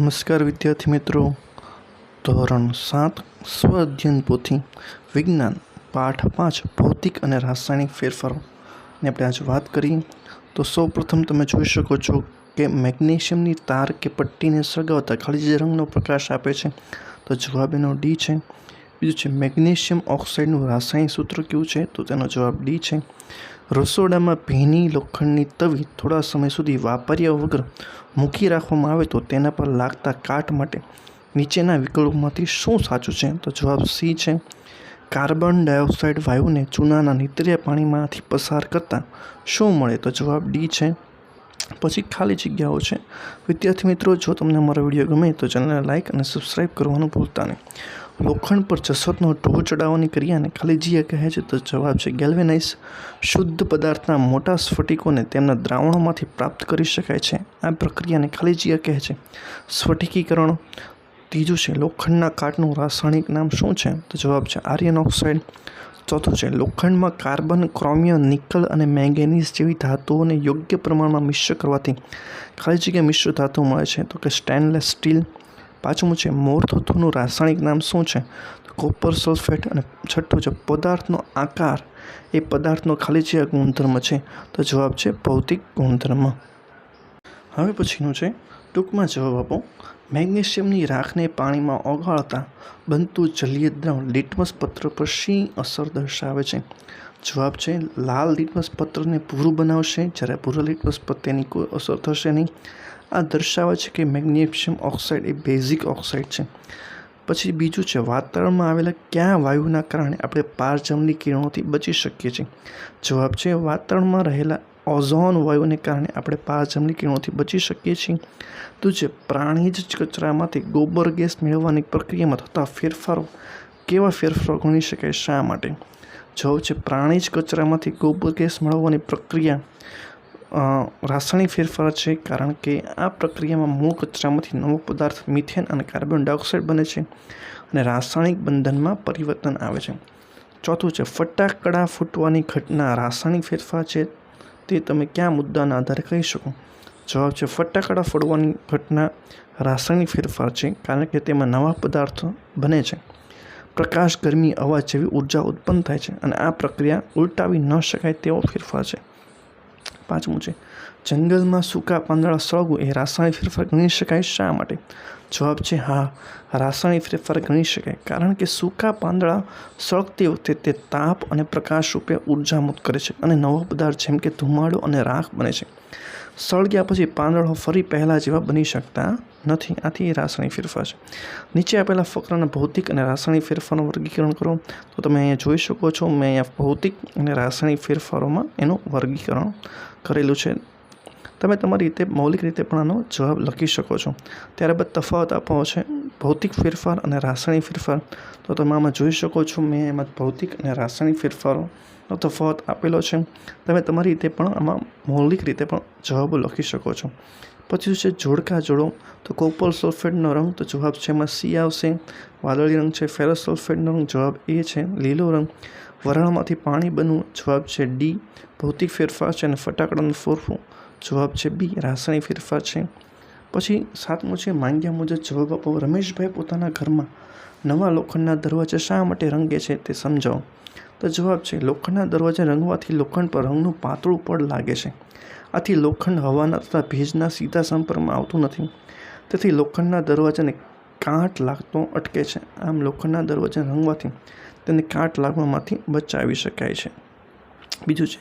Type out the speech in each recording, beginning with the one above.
નમસ્કાર વિદ્યાર્થી મિત્રો. ધોરણ સાત, સ્વ અધ્યયન પોથી, વિજ્ઞાન, પાઠ પાંચ, ભૌતિક અને રાસાયણિક ફેરફારોની આપણે આજે વાત કરી. તો સૌ પ્રથમ તમે જોઈ શકો છો કે મેગ્નેશિયમની તાર કે પટ્ટીને સળગાવતા ખાલી જે રંગનો પ્રકાશ આપે છે. તો જવાબ એનો ડી છે. બીજું છે, મેગ્નેશિયમ ઓક્સાઇડનું રાસાયણિક સૂત્ર કયું છે? તો તેનો જવાબ ડી છે. રસોડામાં ભીની લોખંડની તવી થોડા સમય સુધી વાપર્યા વગર મૂકી રાખવામાં આવે તો તેના પર લાગતા કાટ માટે નીચેના વિકલ્પોમાંથી શું સાચું છે? તો જવાબ સી છે. કાર્બન ડાયોક્સાઇડ વાયુને ચૂનાના નીતર્યા પાણીમાંથી પસાર કરતાં શું મળે? તો જવાબ ડી છે. પછી ખાલી જગ્યાઓ છે. વિદ્યાર્થી મિત્રો, જો તમને અમારો વીડિયો ગમે તો ચેનલને લાઇક અને સબસ્ક્રાઈબ કરવાનું ભૂલતા નહીં. લોખંડ પર જસતનો ઢોળ ચડાવવાની ક્રિયાને ખલીજીએ કહે છે તો જવાબ છે ગેલ્વેનાઇઝ શુદ્ધ પદાર્થના મોટા સ્ફટિકોને તેમના દ્રાવણોમાંથી પ્રાપ્ત કરી શકાય છે. આ પ્રક્રિયાને ખલીજીએ કહે છે, સ્ફટિકીકરણ. ત્રીજું છે, લોખંડના કાટનું રાસાયણિક નામ શું છે? તો જવાબ છે, આર્યન ઓક્સાઇડ. ચોથું છે, લોખંડમાં કાર્બન, ક્રોમિયમ, નિકલ અને મેંગેનીઝ જેવી ધાતુઓને યોગ્ય પ્રમાણમાં મિશ્ર કરવાથી. ખાલી જગ્યા મિશ્ર ધાતુ મળે છે. તો કે, સ્ટેનલેસ સ્ટીલ પાંચમું છે મોર તત્વનું રાસાયણિક નામ શું છે? કોપર સલ્ફેટ અને છઠ્ઠું છે પદાર્થનો આકાર. એ પદાર્થનો ખાલી જે ગુણધર્મ છે, તો જવાબ છે ભૌતિક ગુણધર્મ. હવે પછીનું છે, ટૂંકમાં જવાબ આપો. મેગ્નેશિયમની રાખને પાણીમાં ઓગાળતા બનતું જલીય દ્રવ લિટમસ પત્ર પર શી અસર દર્શાવે છે? જવાબ છે લાલ લિટમસ પત્રને ભૂરું બનાવશે. જ્યારે ભૂરા લિટમસ પર તેની કોઈ અસર થશે નહીં. આ દર્શાવે છે કે મેગ્નેશિયમ ઓક્સાઇડ એ બેઝિક ઓક્સાઇડ છે. પછી બીજું છે, વાતાવરણમાં આવેલા કયા વાયુના કારણે આપણે પારજમની કિરણોથી બચી શકીએ છીએ? જવાબ છે, વાતાવરણમાં રહેલા ઓઝોન વાયુને કારણે આપણે પારજમની કિરણોથી બચી શકીએ છીએ. તો જે પ્રાણીજ કચરામાંથી ગોબર ગેસ મેળવવાની પ્રક્રિયામાં થતા ફેરફારો, કેવા ફેરફારો ગણી શકાય, શા માટે? જવાબ છે પ્રાણીજ કચરામાંથી ગોબર ગેસ મેળવવાની પ્રક્રિયા રાસાયણિક ફેરફાર છે કારણ કે આ પ્રક્રિયામાં મૂળ કચરામાંથી નવો પદાર્થ મિથેન અને કાર્બન ડાયોક્સાઇડ બને છે અને રાસાયણિક બંધનમાં પરિવર્તન આવે છે. ચોથું છે, ફટાકડા ફૂટવાની ઘટના રાસાયણિક ફેરફાર છે તે તમે કયા મુદ્દાના આધારે કહી શકો? જવાબ છે, ફટાકડા ફોડવાની ઘટના રાસાયણિક ફેરફાર છે કારણ કે તેમાં નવા પદાર્થો બને છે. પ્રકાશ ગરમી અવાજ જેવી ઊર્જા ઉત્પન્ન થાય છે અને આ પ્રક્રિયા ઉલટાવી ન શકાય તેવો ફેરફાર છે. પાંચમું છે. જંગલમાં સૂકા પાંદડા સળગવું એ રાસાયણિક ફેરફાર ગણી શકાય શા માટે? જવાબ છે, હા, રાસાયણિક ફેરફાર ગણી શકાય. કારણ કે સૂકા પાંદડા સળગતી વખતે તે તાપ અને પ્રકાશ રૂપે ઊર્જા મુક્ત કરે છે અને નવો પદાર્થ જેમ કે ધુમાડો અને રાખ બને છે. સળગ્યા પછી પાંદડો ફરી પહેલાં જેવા બની શકતા નથી. આથી રાસાયણિક ફેરફાર છે. નીચે આપેલા ફકરાના ભૌતિક અને રાસાયણિક ફેરફારનું વર્ગીકરણ કરો. તો તમે અહીંયા જોઈ શકો છો, મેં અહીંયા ભૌતિક અને રાસાયણિક ફેરફારોમાં એનું વર્ગીકરણ કરેલું છે. તમે તમારી રીતે મૌલિક રીતે પણ આનો જવાબ લખી શકો છો. ત્યારબાદ તફાવત આપવો છે. ભૌતિક ફેરફાર અને રાસાયણિક ફેરફાર. તો તમે આમાં જોઈ શકો છો, મેં એમાં ભૌતિક અને રાસાયણિક ફેરફારોનો તફાવત આપેલો છે. તમે તમારી રીતે પણ આમાં મૌલિક રીતે પણ જવાબો લખી શકો છો. પછી છે? જોડકા જોડો. તો કોપર સલ્ફેટનો રંગ, તો જવાબ છે એમાં સી આવશે. વાદળી રંગ છે, ફેરસ સલ્ફેટનો રંગ, જવાબ એ છે લીલો રંગ. વરાળમાંથી પાણી બનવું, જવાબ છે ડી. ભૌતિક ફેરફાર છે અને ફટાકડાનું ફોરવું જવાબ છે બી. રાસાયણિક ફેરફાર છે. પછી સાતમું છે માંગ્યા મુજબ જવાબ આપો. રમેશભાઈ પોતાના ઘરમાં નવા લોખંડના દરવાજા શા માટે રંગે છે તે સમજાવો. તો જવાબ છે, લોખંડના દરવાજા રંગવાથી લોખંડ પર રંગનું પાતળું પડ લાગે છે. આથી લોખંડ હવાના તથા ભેજના સીધા સંપર્કમાં આવતું નથી. તેથી લોખંડના દરવાજાને કાંટ લાગતો અટકે છે. આમ લોખંડના દરવાજા રંગવાથી તેને કાંટ લાગવામાંથી બચાવી શકાય છે. બીજું છે,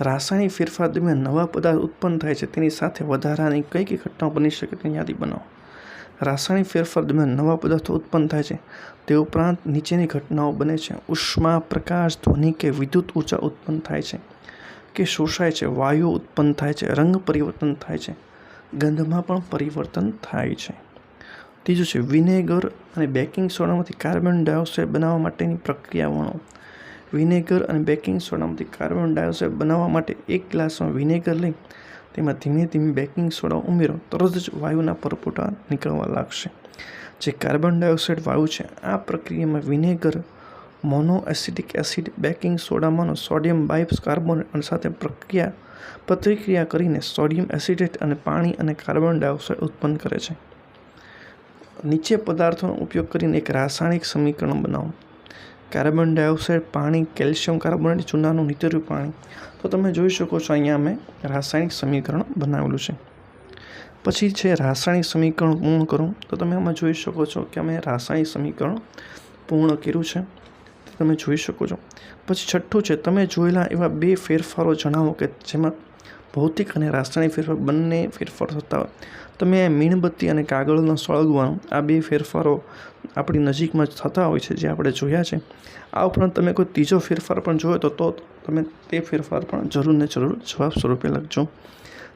રાસાયણિક ફેરફાર દરમિયાન નવા પદાર્થ ઉત્પન્ન થાય છે, તેની સાથે વધારાની કઈ કઈ ઘટનાઓ બની શકે તેની યાદી બનાવો. રાસાયણિક ફેરફાર દરમિયાન નવા પદાર્થો ઉત્પન્ન થાય છે, તે ઉપરાંત નીચેની ઘટનાઓ બને છે, ઉષ્મા, પ્રકાશ, ધ્વનિ કે વિદ્યુત ઊર્જા ઉત્પન્ન થાય છે, કે શોષાય છે વાયુ ઉત્પન્ન થાય છે, રંગ પરિવર્તન થાય છે, ગંધમાં પણ પરિવર્તન થાય છે. ત્રીજું છે, વિનેગર અને બેકિંગ સોડામાંથી કાર્બન ડાયોક્સાઇડ બનાવવા માટેની પ્રક્રિયા વર્ણો વિનેગર અને બેકિંગ સોડામાંથી કાર્બન ડાયોક્સાઇડ બનાવવા માટે એક ગ્લાસમાં વિનેગર લઈ તેમાં ધીમે ધીમે બેકિંગ સોડા ઉમેરો. તરત જ વાયુના પરપોટા નીકળવા લાગશે. જે કાર્બન ડાયોક્સાઇડ વાયુ છે, આ પ્રક્રિયામાં vinegar mono acidic acid, baking સોડામાંનો sodium બાઇપ્સ કાર્બોનેટ અને સાથે પ્રક્રિયા, પ્રતિક્રિયા કરીને સોડિયમ એસિડેટ અને પાણી અને કાર્બન ડાયોક્સાઇડ ઉત્પન્ન કરે છે. નીચે પદાર્થોનો ઉપયોગ કરીને એક રાસાયણિક સમીકરણ બનાવો. કાર્બન ડાયોક્સાઇડ, પાણી, કેલ્શિયમ કાર્બોનેટ ચૂનાનું નીતર્યું પાણી. તો તમે જોઈ શકો છો અહીંયા મેં રાસાયણિક સમીકરણ બનાવેલું છે. પછી છે રાસાયણિક સમીકરણ પૂર્ણ કરું. તો તમે આમાં જોઈ શકો છો કે અમે રાસાયણિક સમીકરણ પૂર્ણ કર્યું છે. તમે જોઈ શકો છો. પછી છઠ્ઠું છે, તમે જોયેલા એવા બે ફેરફારો જણાવો કે જેમાં ભૌતિક અને રાસાયણિક ફેરફાર બંને ફેરફાર થતા હોય. તમે મીણબત્તી અને કાગળનો સળગવાનું, આ બે ફેરફારો આપણી નજીકમાં જ થતા હોય છે, જે આપણે જોયા છે. આ ઉપરાંત તમે કોઈ ત્રીજો ફેરફાર પણ જોયો તો તો તમે તે ફેરફાર પણ જરૂર ને જરૂર જવાબ સ્વરૂપે લખજો.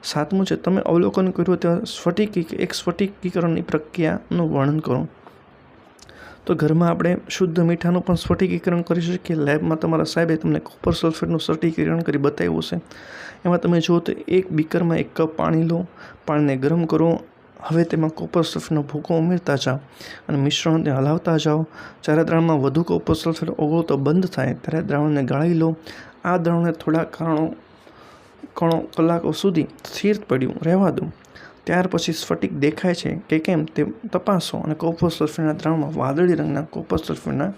સાતમું છે, તમે અવલોકન કર્યું ત્યાં સ્ફટિકી એક સ્ફટિકીકરણની પ્રક્રિયાનું વર્ણન કરો. તો ઘરમાં આપણે શુદ્ધ મીઠાનું પણ સ્ફટિકીકરણ કરી શકીએ. લેબમાં તમારા સાહેબે તમને કોપર સલ્ફેટનું સ્ફટિકીકરણ કરી બતાવ્યું છે એમાં તમે જુઓ તો એક બીકરમાં એક કપ પાણી લો, પાણીને ગરમ કરો. હવે તેમાં કોપર સલ્ફેટનો ભૂકો ઉમેરતા જાઓ અને મિશ્રણને હલાવતા જાઓ. જ્યારે દ્રાવણમાં વધુ કોપર સલ્ફેટ ઓગળતો બંધ થાય, ત્યારે દ્રાવણને ગાળી લો. આ દ્રાવણને થોડા કારણો, કણો, કલાકો સુધી સ્થિર પડ્યું રહેવા દો. ત્યાર પછી સ્ફટિક દેખાય છે કે કેમ તે તપાસો અને કોપર સલ્ફેટના દ્રાવણમાં વાદળી રંગના કોપર સલ્ફેટના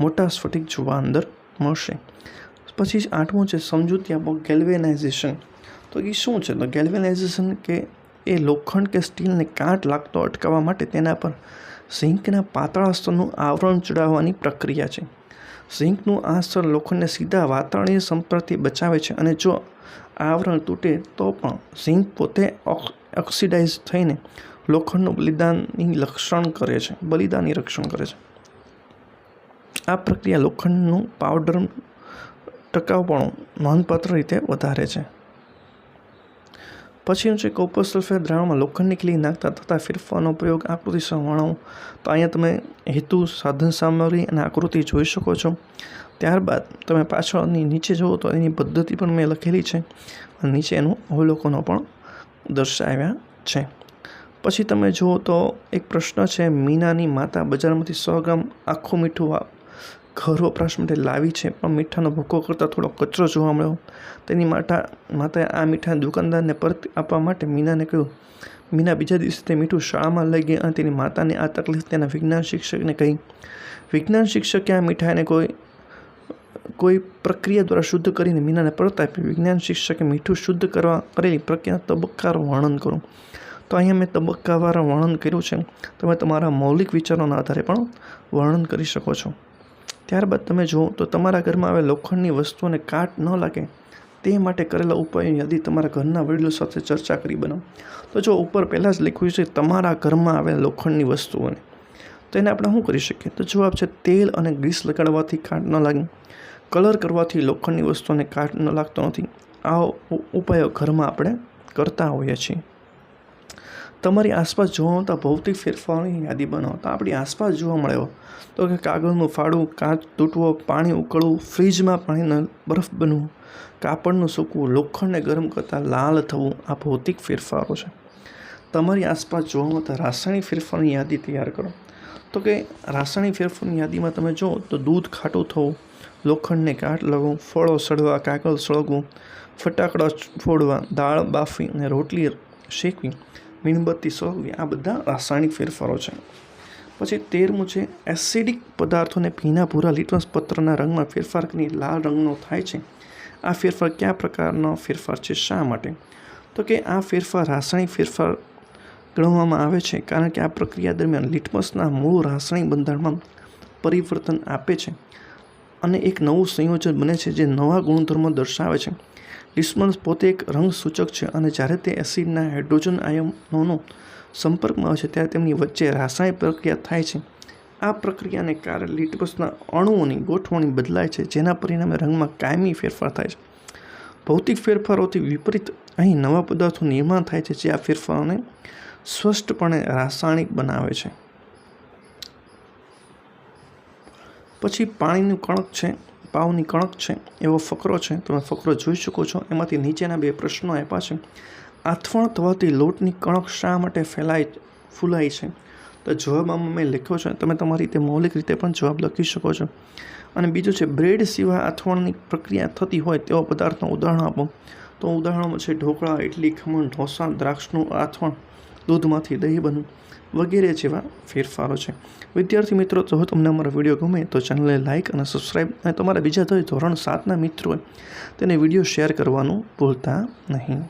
મોટા સ્ફટિક જોવા અંદર મળશે. પછી આઠમું છે સમજૂતી આપો ગેલ્વેનાઇઝેશન. તો એ શું છે? તો ગેલ્વેનાઇઝેશન કે એ લોખંડ કે સ્ટીલને કાટ લાગતો અટકાવવા માટે તેના પર ઝીંકના પાતળા સ્તરનું આવરણ ચડાવવાની પ્રક્રિયા છે. ઝીંકનું આ સ્તર લોખંડને સીધા વાતાવરણીય સંપર્કથી બચાવે છે અને જો આવરણ તૂટે તો પણ ઝીંક પોતે ઓક્સિડાઇઝ થઈને લોખંડનું બલિદાનની લક્ષણ કરે છે, બલિદાનની રક્ષણ કરે છે. આ પ્રક્રિયા લોખંડનું પાવડર ટકાઉપણું નોંધપાત્ર રીતે વધારે છે. પછીનું છે કોપર સલ્ફેટ દ્રાવણમાં લોખંડની નીકળી નાખતા થતા ફેરફારનો પ્રયોગ આકૃતિ સહ તો અહીંયા તમે હેતુ, સાધન સામગ્રી અને આકૃતિ જોઈ શકો છો. ત્યારબાદ તમે પાછળની નીચે જુઓ તો એની પદ્ધતિ પણ મેં લખેલી છે અને નીચે એનું અવલોકનો પણ દર્શાવ્યા છે. પછી તમે જુઓ તો એક પ્રશ્ન છે, મીનાની માતા બજારમાંથી સો ગ્રામ આખું મીઠું ઘર વપરાશ માટે લાવી છે, પણ મીઠાનો ભૂકો કરતાં થોડો કચરો જોવા મળ્યો. તેની માતા, માતાએ આ મીઠા દુકાનદારને પરત આપવા માટે મીનાને કહ્યું, મીના, બીજા દિવસે તે મીઠું શાળામાં લઈ ગઈ અને તેની માતાને આ તકલીફ તેના વિજ્ઞાન શિક્ષકને કહી. વિજ્ઞાન શિક્ષકે આ મીઠાઈને કોઈ કોઈ પ્રક્રિયા દ્વારા શુદ્ધ કરીને મીનાને પરત આપી, વિજ્ઞાન શિક્ષકે મીઠું શુદ્ધ કરવા કરેલી પ્રક્રિયા તબક્કાનું વર્ણન કરું. તો અહીંયા મેં તબક્કાવાર વર્ણન કર્યું છે. તમે તમારા મૌલિક વિચારોના આધારે પણ વર્ણન કરી શકો છો. ત્યારબાદ તમે જુઓ, તો તમારા ઘરમાં આવેલ લોખંડની વસ્તુઓને કાટ ન લાગે તે માટે કરેલા ઉપાયોની યાદી તમારા ઘરના વડીલો સાથે ચર્ચા કરી બનાવો. તો જો ઉપર પહેલાં જ લખ્યું છે, તમારા ઘરમાં આવેલ લોખંડની વસ્તુઓને. તો એને આપણે શું કરી શકીએ? તો જવાબ છે, તેલ અને ગ્રીસ લગાડવાથી કાટ ન લાગે. કલર કરવાથી લોખંડની વસ્તુઓને કાટ ન લાગતો નથી. આ ઉપાયો ઘરમાં આપણે કરતા હોઈએ છીએ. તમારી આસપાસ જોવા મળતા ભૌતિક ફેરફારોની યાદી બનાવો. તો આપણી આસપાસ જોવા મળ્યો તો કે કાગળનું ફાડવું કાચ તૂટવો, પાણી ઉકળવું, ફ્રીજમાં પાણીનો બરફ બનવું, કાપડનું સૂકવું, લોખંડને ગરમ કરતાં લાલ થવું, આ ભૌતિક ફેરફારો છે. તમારી આસપાસ જોવા મળતા રાસાયણિક ફેરફારોની યાદી તૈયાર કરો. તો કે રાસાયણિક ફેરફારની યાદીમાં તમે જુઓ તો દૂધ ખાટું થવું લોખંડને કાટ લગવું ફળો સડવા કાગળ સળગવું ફટાકડા ફોડવા, દાળ બાફી અને રોટલી શેકવી, મીણબત્તી સળગવી આ બધા રાસાયણિક ફેરફારો છે. પછી તેરમું છે, એસિડિક પદાર્થોને ભીના ભૂરા લિટમસ પત્રના રંગમાં ફેરફાર કરી લાલ રંગનો થાય છે. આ ફેરફાર કયા પ્રકારનો ફેરફાર છે, શા માટે? તો કે આ ફેરફાર રાસાયણિક ફેરફાર ગણવામાં આવે છે કારણ કે આ પ્રક્રિયા દરમિયાન લિટમસના મૂળ રાસાયણિક બંધારણમાં પરિવર્તન આપે છે. અને એક નવું સંયોજન બને છે જે નવા ગુણધર્મો દર્શાવે છે. લિસ્મન્સ પોતે એક રંગ સૂચક છે અને જ્યારે તે એસિડના હાઇડ્રોજન આયનોનો સંપર્કમાં આવે છે, ત્યારે તેમની વચ્ચે રાસાયણિક પ્રક્રિયા થાય છે. આ પ્રક્રિયાને કારણે લિટમસના અણુઓની ગોઠવણી બદલાય છે, જેના પરિણામે રંગમાં કાયમી ફેરફાર થાય છે. ભૌતિક ફેરફારોથી વિપરીત, અહીં નવા પદાર્થો નિર્માણ થાય છે, જે આ ફેરફારોને સ્પષ્ટપણે રાસાયણિક બનાવે છે. પછી પાણીનું કણક છે, પાઉની કણક છે, એવો ફકરો છે, તમે ફકરો જોઈ શકો છો. એમાંથી નીચેના બે પ્રશ્નો આપ્યા છે. આથવણ થવાથી લોટની કણક શા માટે ફેલાય, ફૂલાય છે? તો જવાબ આમાં મેં લખ્યો છે. તમે તમારી રીતે મૌલિક રીતે પણ જવાબ લખી શકો છો. અને બીજું છે, બ્રેડ સિવાય આથવણની પ્રક્રિયા થતી હોય તેવા પદાર્થનું ઉદાહરણ આપો. તો ઉદાહરણમાં છે, ઢોકળા ઇડલી ખમણ, ઢોસા, દ્રાક્ષનું આથવણ. દૂધમાંથી દહીં બનવું વગેરે જેવા ફેરફારો છે. વિદ્યાર્થી મિત્રો, જો તમને અમારો વીડિયો ગમે તો ચેનલને લાઇક અને સબસ્ક્રાઈબ અને તમારા બીજા ધોરણ સાતના મિત્રો તેને વીડિયો શેર કરવાનું ભૂલતા નહીં.